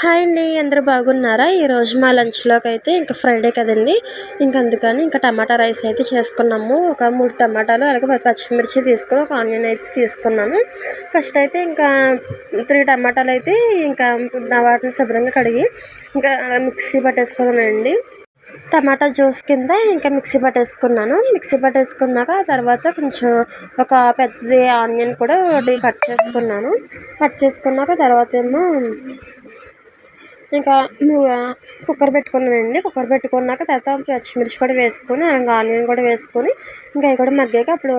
Hi అండి అందరూ బాగున్నారా? ఈరోజు మా లంచ్లోకి అయితే ఇంకా ఫ్రైడే కదండి. ఇంకా అందుకని ఇంకా టమాటా రైస్ అయితే చేసుకున్నాము. ఒక మూడు టమాటాలు అలాగే పచ్చిమిర్చి తీసుకుని ఒక ఆనియన్ అయితే తీసుకున్నాను ఫస్ట్ అయితే ఇంకా త్రీ టమాటాలు అయితే ఇంకా నా వాటిని శుభ్రంగా కడిగి ఇంకా మిక్సీ పట్టేసుకున్నానండి. టమాటా జ్యూస్ కింద ఇంకా మిక్సీ పట్టేసుకున్నాను. మిక్సీ పట్టేసుకున్నాక ఆ తర్వాత కొంచెం ఒక పెద్దది ఆనియన్ కూడా ఒకటి కట్ చేసుకున్నాను. కట్ చేసుకున్నాక తర్వాత ఏమో ఇంకా ము- కుక్కర్ పెట్టుకున్నానండి కుక్కర్ పెట్టుకున్నాక తర్వాత పచ్చిమిర్చి కూడా వేసుకొని ఆనియన్ కూడా వేసుకొని ఇంకా అవి కూడా మగ్గాక అప్పుడు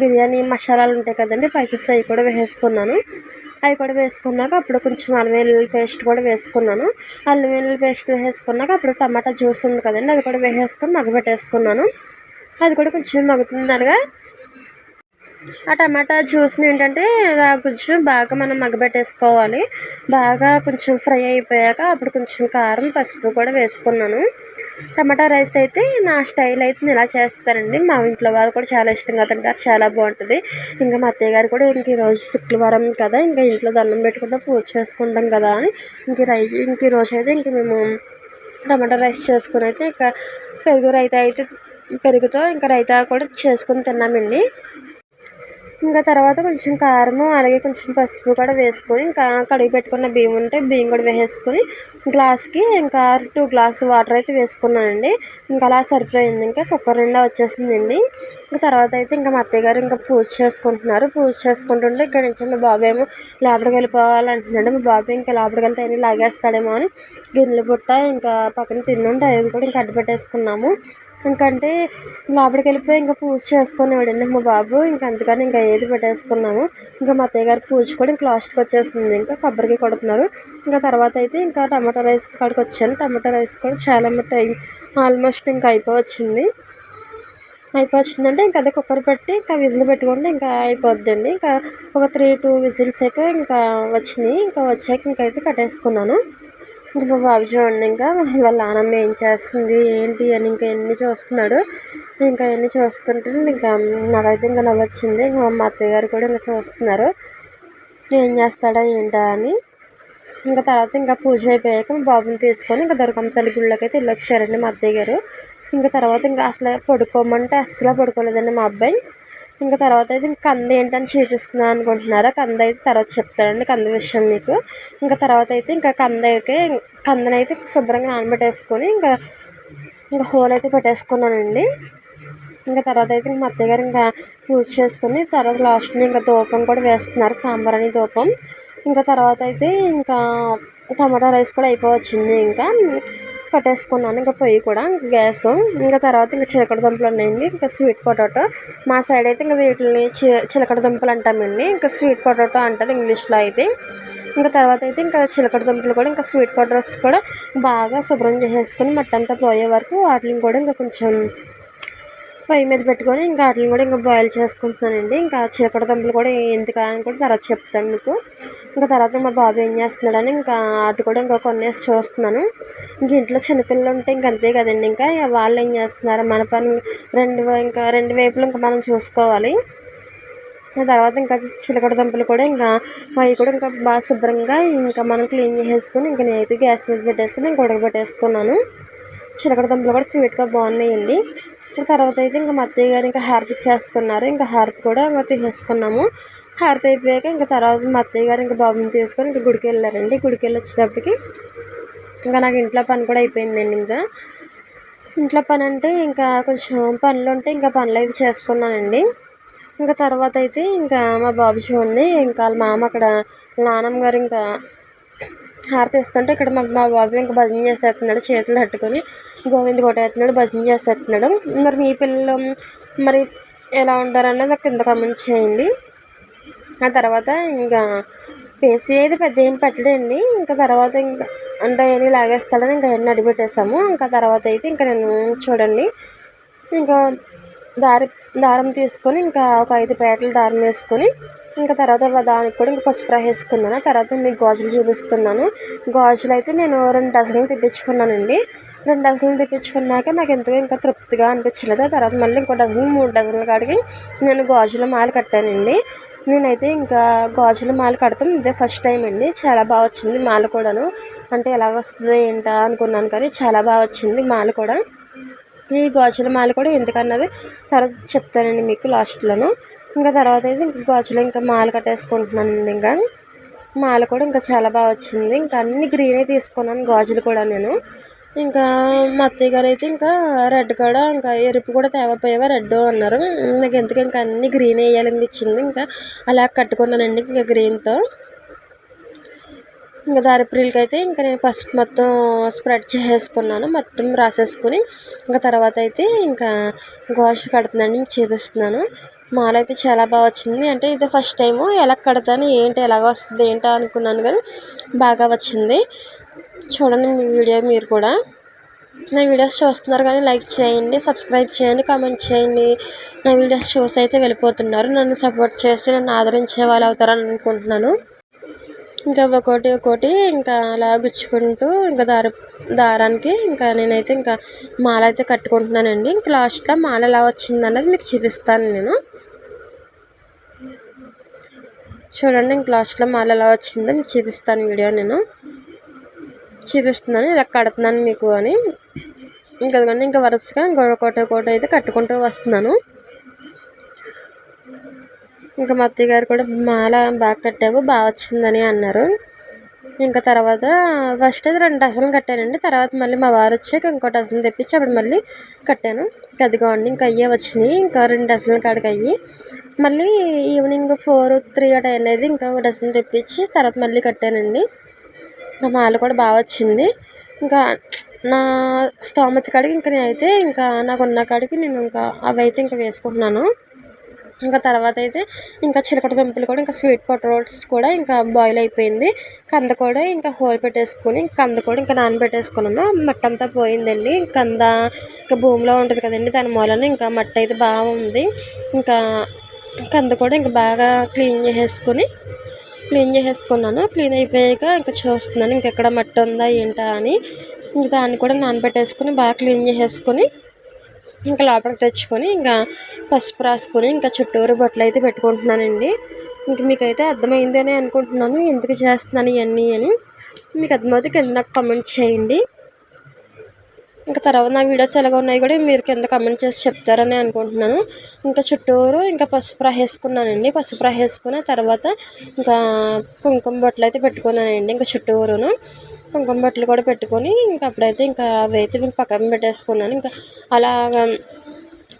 బిర్యానీ మసాలాలు ఉంటాయి కదండి స్పైసెస్ అవి కూడా వేసుకున్నాను. అవి కూడా వేసుకున్నాక అప్పుడు కొంచెం అల్లం వెల్లుల్లి పేస్ట్ కూడా వేసుకున్నాను. అల్లం వెల్లుల్లి పేస్ట్ వేసుకున్నాక అప్పుడు టమాటా జ్యూస్ ఉంది కదండి అది కూడా వేసేసుకొని మగ్గబెట్టేసుకున్నాను అది కూడా కొంచెం మగ్గుతుందనగా ఆ టమాటా జ్యూస్ని ఏంటంటే కొంచెం బాగా మనం మగ్గబెట్టేసుకోవాలి. బాగా కొంచెం ఫ్రై అయిపోయాక అప్పుడు కొంచెం కారం పసుపు కూడా వేసుకున్నాను. టమాటా రైస్ అయితే నా స్టైల్ అయితే నేను ఇలా చేస్తానండి. మా ఇంట్లో వాళ్ళు కూడా చాలా ఇష్టంగా తింటారు చాలా బాగుంటుంది. ఇంకా మా అత్తయ్య గారు కూడా ఇంక ఈరోజు శుక్రవారం కదా ఇంకా ఇంట్లో దండం పెట్టుకుంటే పూజ చేసుకుంటాం కదా అని ఇంక రై- ఇంక ఈరోజు అయితే ఇంక మేము టమాటా రైస్ చేసుకుని అయితే ఇంకా పెరుగు రైతా అయితే పెరుగుతో ఇంకా రైతా కూడా చేసుకుని తిన్నామండి. ఇంకా తర్వాత కొంచెం కారము అలాగే కొంచెం పసుపు కూడా వేసుకొని ఇంకా కడిగి పెట్టుకున్న బియ్యం ఉంటే బియ్యం కూడా వేసేసుకొని గ్లాస్కి ఇంకా టూ గ్లాస్ వాటర్ అయితే వేసుకున్నానండి. ఇంకా అలా సరిపోయింది. ఇంకా కుక్కర్ నిండా వచ్చేసిందండి. ఇంకా తర్వాత అయితే ఇంకా మా అత్తయ్య గారు ఇంకా పూజ చేసుకుంటున్నారు. పూజ చేసుకుంటుంటే ఇక్కడ నుంచి మా బాబు ఏమో లోపలికి వెళ్ళిపోవాలంటున్నాడు. మా బాబు ఇంకా లోపలికి వెళ్తే అన్ని లాగేస్తాడేమో అని గిన్నెలు బుట్ట ఇంకా పక్కన తిన్నుంటే అది కూడా ఇంకా అడ్డు పెట్టేసుకున్నాము. ఇంకంటే లోపలికి వెళ్ళిపోయి ఇంకా పూజ చేసుకునేవాడండి మా బాబు? ఇంకా అందుకని ఇంకా ఏది పెట్టేసుకున్నాము. ఇంకా మా అత్తయ్య గారి పూజ కూడా ఇంకా లాస్ట్కి వచ్చేసింది. ఇంకా కొబ్బరికి కొడుతున్నారు. ఇంకా తర్వాత అయితే ఇంకా టమాటా రైస్ కాడికి వచ్చాను. టమాటా రైస్ కూడా చాలా టైం ఆల్మోస్ట్ ఇంకా అయిపోవచ్చింది. అయిపోవచ్చిందంటే ఇంకా అదే కుక్కర్ పెట్టి ఇంకా విజిల్ పెట్టుకుంటే ఇంకా అయిపోద్దండి. ఇంకా ఒక త్రీ టూ విజిల్స్ అయితే ఇంకా వచ్చినాయి. ఇంకా వచ్చాక ఇంకా అయితే కట్టేసుకున్నాను. ఇంకా బాబు చూడండి ఇంకా వాళ్ళ నాన్నమ్మ ఏం చేస్తుంది ఏంటి అని ఇంకా ఎన్ని చూస్తున్నాడు. ఇంకా ఎన్ని చూస్తుంటే ఇంకా నాకైతే ఇంకా నవ్వొచ్చింది. ఇంకా మా అత్తయ్య గారు కూడా ఇంకా చూస్తున్నారు. ఏం చేస్తాడా ఏంటా అని. ఇంకా తర్వాత ఇంకా పూజ అయిపోయాక మా బాబుని తీసుకొని ఇంకా దొరకమ్మ తల్లి గుళ్ళకి అయితే వెళ్ళొచ్చారండి మా అత్తయ్య గారు. ఇంకా తర్వాత ఇంకా అసలు పడుకోమంటే అస్సలు పడుకోలేదండి మా అబ్బాయి. ఇంకా తర్వాత అయితే ఇంక కంద ఏంటని చూపిస్తున్నాను అనుకుంటున్నారా? కంద అయితే తర్వాత చెప్తానండి కంద విషయం మీకు. ఇంకా తర్వాత అయితే ఇంకా కంద అయితే కందనైతే శుభ్రంగా నానబెట్టేసుకొని ఇంకా ఇంకా హోల్ అయితే పెట్టేసుకున్నానండి. ఇంకా తర్వాత అయితే మా అత్తయ్య గారు ఇంకా పూజ చేసుకుని తర్వాత లాస్ట్ ఇంకా ధూపం కూడా వేస్తున్నారు సాంబార్ అని ధూపం ఇంకా తర్వాత అయితే ఇంకా టమాటా రైస్ కూడా అయిపోవచ్చింది ఇంకా. కట్టేసుకున్నాను. ఇంకా పొయ్యి కూడా గ్యాస్ ఇంకా తర్వాత ఇంకా చిలకడ దుంపలు ఉన్నాయండి ఇంకా స్వీట్ పొటాటో. మా సైడ్ అయితే ఇంకా వీటిని చి చిలకడ దుంపలు అంటామండి ఇంకా స్వీట్ పొటాటో అంటారు ఇంగ్లీష్లో అయితే. ఇంకా తర్వాత అయితే ఇంకా చిలకడ దుంపలు కూడా ఇంకా స్వీట్ పొటాటోస్ కూడా బాగా శుభ్రం చేసేసుకొని మట్టంతా పోయే వరకు వాటిని కూడా ఇంకా కొంచెం పొయ్యి మీద పెట్టుకొని ఇంకా వాటిని కూడా ఇంకా బాయిల్ చేసుకుంటున్నానండి. ఇంకా చిలకడ దుంపలు కూడా ఎందుకు అని కూడా తర్వాత చెప్తాను మీకు. ఇంకా తర్వాత మా బాబు ఏం చేస్తున్నాడని ఇంకా అటు కూడా ఇంకా కొన్నేసి చూస్తున్నాను. ఇంక ఇంట్లో చిన్నపిల్లలు ఉంటే ఇంక అంతే కదండి. ఇంకా వాళ్ళు ఏం చేస్తున్నారు? మన పని రెండు ఇంకా రెండు వైపులు ఇంకా మనం చూసుకోవాలి. ఆ తర్వాత ఇంకా చిలకడ దుంపలు కూడా ఇంకా అవి కూడా ఇంకా బాగా శుభ్రంగా ఇంకా మనం క్లీన్ చేసేసుకుని ఇంకా నేనైతే గ్యాస్ మీద పెట్టేసుకుని ఇంకా ఉడకబెట్టేసుకున్నాను. చిలకడ దుంపలు కూడా స్వీట్గా బాగున్నాయండి. ఇంకా తర్వాత అయితే ఇంకా మా అత్తయ్య గారు ఇంకా హారతి ఇచ్చేస్తున్నారు ఇంకా హారతి కూడా ఇంకా తీసేసుకున్నాము. హారతి అయిపోయాక ఇంకా తర్వాత మా అత్తయ్య గారు ఇంకా బాబుని తీసుకొని ఇంకా గుడికి వెళ్ళారండి. గుడికి వెళ్ళి వచ్చేటప్పటికి ఇంకా నాకు ఇంట్లో పని కూడా అయిపోయిందండి ఇంకా. ఇంట్లో పని అంటే ఇంకా కొంచెం పనులు ఉంటే ఇంకా పనులు అయితే చేసుకున్నానండి. ఇంకా తర్వాత అయితే ఇంకా మా బాబు చూడండి ఇంకా వాళ్ళ మామ అక్కడ నానమ్మ గారు ఇంకా హారతి ఇస్తుంటే ఇక్కడ మా మా బాబు ఇంకా భజన చేసేస్తున్నాడు చేతులు తట్టుకొని. గోవింద కొట్టేస్తున్నాడు భజన చేసేస్తున్నాడు. మరి మీ పిల్లలు మరి ఎలా ఉంటారన్నది నాకు కింద కమెంట్ చేయండి. ఆ తర్వాత ఇంకా పేసి అయితే పెద్ద ఏం పెట్టలేండి ఇంకా తర్వాత ఇంకా అంటే అవన్నీ లాగేస్తాడని ఇంకా అవన్నీ అడిపెట్టేసాము ఇంకా తర్వాత అయితే ఇంకా నేను చూడండి. ఇంకా దారి దారం తీసుకొని ఇంకా ఒక ఐదు పేటలు దారం వేసుకొని ఇంకా తర్వాత దానికి కూడా ఇంకా పసుపు వేసుకున్నాను. తర్వాత మీకు గాజులు చూపిస్తున్నాను. గాజులు అయితే నేను రెండు డజన్లు తెప్పించుకున్నానండి. రెండు డజన్లు తెప్పించుకున్నాక నాకు ఎంతగా ఇంకా తృప్తిగా అనిపించలేదు. తర్వాత మళ్ళీ ఇంకో డజన్ మూడు డజన్ల కాడికి నేను గాజుల మాల కట్టానండి. నేనైతే ఇంకా గాజుల మాల కడతాం. ఇదే ఫస్ట్ టైం అండి. చాలా బాగా వచ్చింది మాల కూడాను. అంటే ఎలాగ వస్తుంది ఏంటా అనుకున్నాను కానీ చాలా బాగా వచ్చింది మాల కూడా. ఈ గాజుల మాల కూడా ఎందుకన్నది తర్వాత చెప్తానండి మీకు లాస్ట్లోను. ఇంకా తర్వాత అయితే ఇంకా గాజులు ఇంకా మాల కట్టేసుకుంటున్నానండి ఇంకా. మాల కూడా ఇంకా చాలా బాగా వచ్చింది. ఇంకా అన్ని గ్రీనే తీసుకున్నాను గాజులు కూడా నేను. ఇంకా మా అత్తయ్య గారు అయితే ఇంకా రెడ్ కూడా ఇంకా ఎరుపు కూడా తేవపోయావా రెడ్ అన్నారు. నాకు ఎందుకు ఇంకా అన్ని గ్రీన్ వేయాలనిపించింది ఇంకా అలా కట్టుకున్నానండి ఇంకా గ్రీన్తో. ఇంకా దారిప్రిల్కి అయితే ఇంకా నేను పసుపు మొత్తం స్ప్రెడ్ చేసేసుకున్నాను. మొత్తం రాసేసుకుని ఇంకా తర్వాత అయితే ఇంకా గోష కడుతుందండి మీకు చూపిస్తున్నాను. మాల అయితే చాలా బాగా వచ్చింది. అంటే ఇది ఫస్ట్ టైము ఎలా కడతాను ఏంటి ఎలాగ వస్తుంది ఏంటో అనుకున్నాను కానీ బాగా వచ్చింది. చూడండి మీ వీడియో మీరు కూడా. నా వీడియోస్ చూస్తున్నారు కానీ లైక్ చేయండి సబ్స్క్రైబ్ చేయండి కామెంట్ చేయండి. నా వీడియోస్ చూసి అయితే వెళ్ళిపోతున్నారు. నన్ను సపోర్ట్ చేసి నన్ను ఆదరించే వాళ్ళు అవుతారని అనుకుంటున్నాను. ఇంకా ఒకటి ఒక్కోటి ఇంకా అలా గుచ్చుకుంటూ ఇంకా దార దారానికి ఇంకా నేనైతే ఇంకా మాల అయితే కట్టుకుంటున్నానండి. ఇంకా లాస్ట్లో మాల ఎలా వచ్చింది అన్నది మీకు చూపిస్తాను నేను. చూడండి ఇంకా లాస్ట్లో మాల ఎలా వచ్చిందో మీకు చూపిస్తాను వీడియో నేను. చూపిస్తున్నాను ఇలా కడుతున్నాను మీకు అని. ఇంకా అదిగోండి ఇంకా వరుసగా ఇంకొకటి ఒకటి అయితే కట్టుకుంటూ వస్తున్నాను. ఇంకా మా అత్తయ్య గారు కూడా మాల బాగా కట్టావు బాగా వచ్చిందని అన్నారు. ఇంకా తర్వాత ఫస్ట్ అయితే రెండు డజన్లు కట్టానండి. తర్వాత మళ్ళీ మా వారు వచ్చాక ఇంకో డజన్ తెప్పించి అప్పుడు మళ్ళీ కట్టాను. అదిగోండి ఇంకా అయ్యే వచ్చినాయి. ఇంకా రెండు డజన్లు కాడికి అయ్యి మళ్ళీ ఈవినింగ్ ఫోర్ త్రీ ఆ టైం అనేది ఇంకా ఒక డజన్ తెప్పించి తర్వాత మళ్ళీ కట్టానండి. నా మాల కూడా బాగా వచ్చింది. ఇంకా నా స్తోమత కాడికి ఇంకా నేనైతే ఇంకా నాకు ఉన్న కాడికి నేను ఇంకా అవి అయితే ఇంకా వేసుకుంటున్నాను. ఇంకా తర్వాత అయితే ఇంకా చిలకడ దుంపలు కూడా ఇంకా స్వీట్ పొటాటోస్ కూడా ఇంకా బాయిల్ అయిపోయింది. కంద కూడా ఇంకా హోల్ పెట్టేసుకొని కంద కూడా ఇంకా నానబెట్టేసుకున్నాను మట్టి అంతా పోయిందండి. కంద ఇంకా భూమిలో ఉంటుంది కదండి దాని మూలన ఇంకా మట్టి అయితే బాగుంది. ఇంకా కంద కూడా ఇంకా బాగా క్లీన్ చేసేసుకొని క్లీన్ చేసేసుకున్నాను. క్లీన్ అయిపోయాక ఇంకా చూస్తున్నాను ఇంకెక్కడ మట్టి ఉందా ఏంటా అని. ఇంకా దాన్ని కూడా నానబెట్టేసుకొని బాగా క్లీన్ చేసేసుకొని ఇంకా లోపలికి తెచ్చుకొని ఇంకా పసుపు రాసుకొని ఇంకా చుట్టూరు బొట్లు అయితే పెట్టుకుంటున్నానండి. ఇంక మీకైతే అర్థమైంది అని అనుకుంటున్నాను. ఎందుకు చేస్తున్నాను ఇవన్నీ అని. మీకు అర్థమైతే కింద నాకు కామెంట్ చేయండి. ఇంకా తర్వాత నా వీడియోస్ ఎలాగ ఉన్నాయి కూడా మీరు కింద కమెంట్ చేసి చెప్తారని అనుకుంటున్నాను. ఇంకా చుట్టూరు ఇంకా పసుపు రాసేసుకున్నానండి పసుపు రాసేసుకున్న తర్వాత ఇంకా కుంకుమ బొట్టలు అయితే పెట్టుకున్నానండి ఇంకా చుట్టూరును. కుంకుమ బట్టలు కూడా పెట్టుకొని ఇంకా అప్పుడైతే ఇంకా అవి అయితే పక్కన పెట్టేసుకున్నాను. ఇంకా అలాగా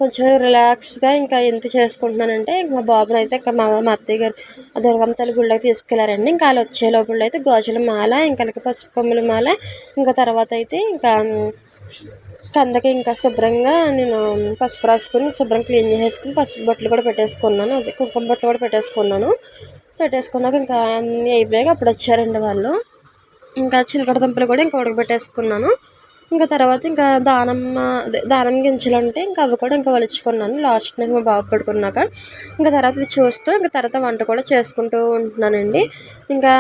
కొంచెం రిలాక్స్గా ఇంకా ఎంత చేసుకుంటున్నానంటే మా బాబుని అయితే ఇంకా మా మా అత్తయ్య గారు ఆ దుర్గమ్మ తల్లి గుళ్ళకి తీసుకెళ్ళారండి. ఇంకా వాళ్ళు వచ్చే లోపల అయితే గాజుల మాల ఇంకా అలాగే పసుపు కొమ్ముల మాల ఇంకా తర్వాత అయితే ఇంకా కందకి ఇంకా శుభ్రంగా నేను పసుపు రాసుకొని శుభ్రం క్లీన్ చేసేసుకుని పసుపు బట్టలు కూడా పెట్టేసుకున్నాను. అదే కుంకుమ బట్టలు కూడా పెట్టేసుకున్నాను. పెట్టేసుకున్నాక ఇంకా అన్నీ అయిపోయాక అప్పుడు వచ్చారండి వాళ్ళు. ఇంకా చిలకడ దుంపలు కూడా ఇంకా ఉడకబెట్టేసుకున్నాను. ఇంకా తర్వాత ఇంకా దానం దానం గింజలు అంటే ఇంకా అవి కూడా ఇంకా వలుచుకున్నాను. లాస్ట్ నేను మా బాబు పడుకున్నాక. ఇంకా తర్వాత ఇది చూస్తూ ఇంకా తర్వాత వంట కూడా చేసుకుంటూ ఉంటున్నానండి. ఇంకా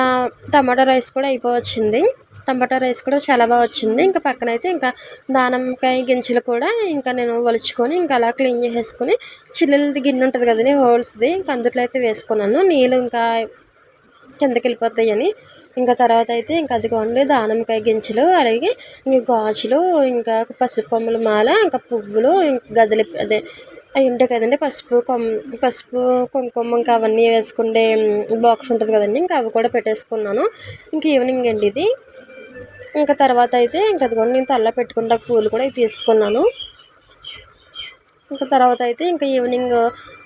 టమాటా రైస్ కూడా అయిపోవచ్చింది. టమాటా రైస్ కూడా చాలా బాగా వచ్చింది. ఇంకా పక్కన అయితే ఇంకా దానంకాయ గింజలు కూడా ఇంకా నేను వలుచుకొని ఇంకా అలా క్లీన్ చేసేసుకొని చిల్లులది గిన్నె ఉంటుంది కదండి హోల్స్ది. ఇంకా అందులో అయితే వేసుకున్నాను. నీళ్ళు ఇంకా కిందకి వెళ్ళిపోతాయని ఇంకా తర్వాత అయితే ఇంకా అదిగోండి దానిమ్మకాయ గింజలు అలాగే ఇంక గాజులు ఇంకా పసుపు కొమ్మల మాల ఇంకా పువ్వులు ఇంకా గదిలి అదే అవి ఉంటాయి కదండి పసుపు కొమ్ పసుపు కుంకుమ ఇంకా అవన్నీ వేసుకునే బాక్స్ ఉంటుంది కదండి ఇంకా అవి కూడా పెట్టేసుకున్నాను. ఇంక ఈవినింగ్ అండి ఇది. ఇంకా తర్వాత అయితే ఇంకా అదిగోండి నేను తల్ల పెట్టుకుంటా పూలు కూడా తీసుకున్నాను. ఇంకా తర్వాత అయితే ఇంకా ఈవినింగ్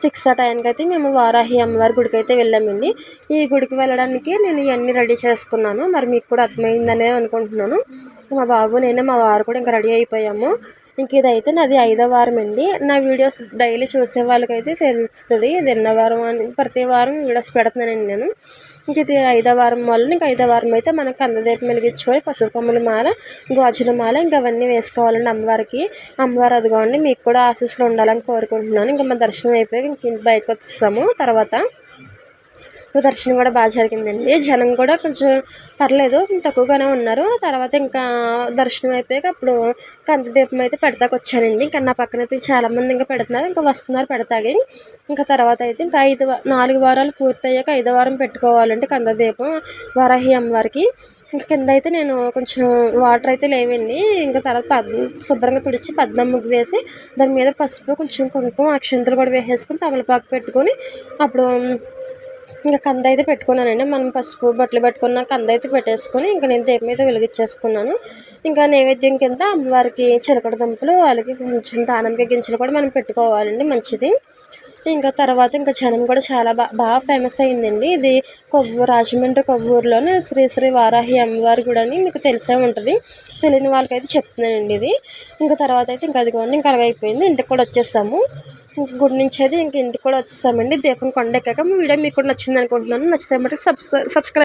సిక్స్ ఆ టైంకి అయితే మేము వారాహి అమ్మవారి గుడికి అయితే వెళ్ళామండి. ఈ గుడికి వెళ్ళడానికి నేను ఇవన్నీ రెడీ చేసుకున్నాను. మరి మీకు కూడా అర్థమైందనే అనుకుంటున్నాను. మా బాబు నేను మా వారు కూడా ఇంకా రెడీ అయిపోయాము. ఇంక ఇదైతే నాది ఐదో వారం అండి. నా వీడియోస్ డైలీ చూసే వాళ్ళకైతే తెలుస్తుంది. ఇది ఎన్నో వారం అని ప్రతి వారం వీడియోస్ పెడుతున్నానండి నేను. ఇంక ఇది ఐదో వారం వల్ల ఇంక ఐదో వారం అయితే మనం కందదీపం వెలిగించుకొని పసుపు కొమ్ముల మాల గాజుల మాల ఇంకా అవన్నీ వేసుకోవాలండి అమ్మవారికి. అమ్మవారు అదిగోండి మీకు కూడా ఆశీస్సులు ఉండాలని కోరుకుంటున్నాను. ఇంకా మన దర్శనం అయిపోయి ఇంక బయటకు వచ్చేసాము. తర్వాత దర్శనం కూడా బాగా జరిగిందండి. జనం కూడా కొంచెం పర్లేదు తక్కువగానే ఉన్నారు. తర్వాత ఇంకా దర్శనం అయిపోయాక అప్పుడు కంది దీపం అయితే పెడతాకి వచ్చానండి. ఇంకా నా పక్కన అయితే చాలామంది ఇంకా పెడుతున్నారు ఇంకా వస్తున్నారు పెడతాకి. ఇంకా తర్వాత అయితే ఇంకా ఐదు నాలుగు వారాలు పూర్తయ్యాక ఐదో వారం పెట్టుకోవాలంటే కంద దీపం వారాహి అమ్మవారికి. ఇంకా కింద అయితే నేను కొంచెం వాటర్ అయితే లేవండి. ఇంకా తర్వాత పద్ శుభ్రంగా తుడిచి పద్మం ముగ్గు వేసి దాని మీద పసుపు కొంచెం కుంకుమ అక్షంతలు కూడా వేసేసుకుని తమలపాకు పెట్టుకొని అప్పుడు ఇంకా కంద అయితే పెట్టుకున్నానండి. మనం పసుపు బట్టలు పెట్టుకున్న కంద అయితే పెట్టేసుకొని ఇంకా నేను దీపం మీద వెలిగించేసుకున్నాను. ఇంకా నైవేద్యం కింద అమ్మవారికి చిలకడ దుంపలు వాళ్ళకి కొంచెం దానంకాయ గింజలు కూడా మనం పెట్టుకోవాలండి మంచిది. ఇంకా తర్వాత ఇంకా జనం కూడా చాలా బా బాగా ఫేమస్ అయిందండి. ఇది కొవ్వు రాజమండ్రి కొవ్వూరులోని శ్రీ శ్రీ వారాహి అమ్మవారి గుడి అని మీకు తెలిసే ఉంటుంది. తెలియని వాళ్ళకైతే చెప్తున్నానండి ఇది. ఇంకా తర్వాత అయితే ఇంకా అదిగోండి ఇంకా అలాగైపోయింది. ఇంటికి కూడా వచ్చేసాము. గుడి నుంచి అయితే ఇంక ఇంటికి కూడా వచ్చేసామండి. దీపం కొండ ఎక్కాక మీ వీడియో మీకు కూడా నచ్చింది అనుకుంటున్నాను. నచ్చితే మటుకు సబ్స్క్రైబ్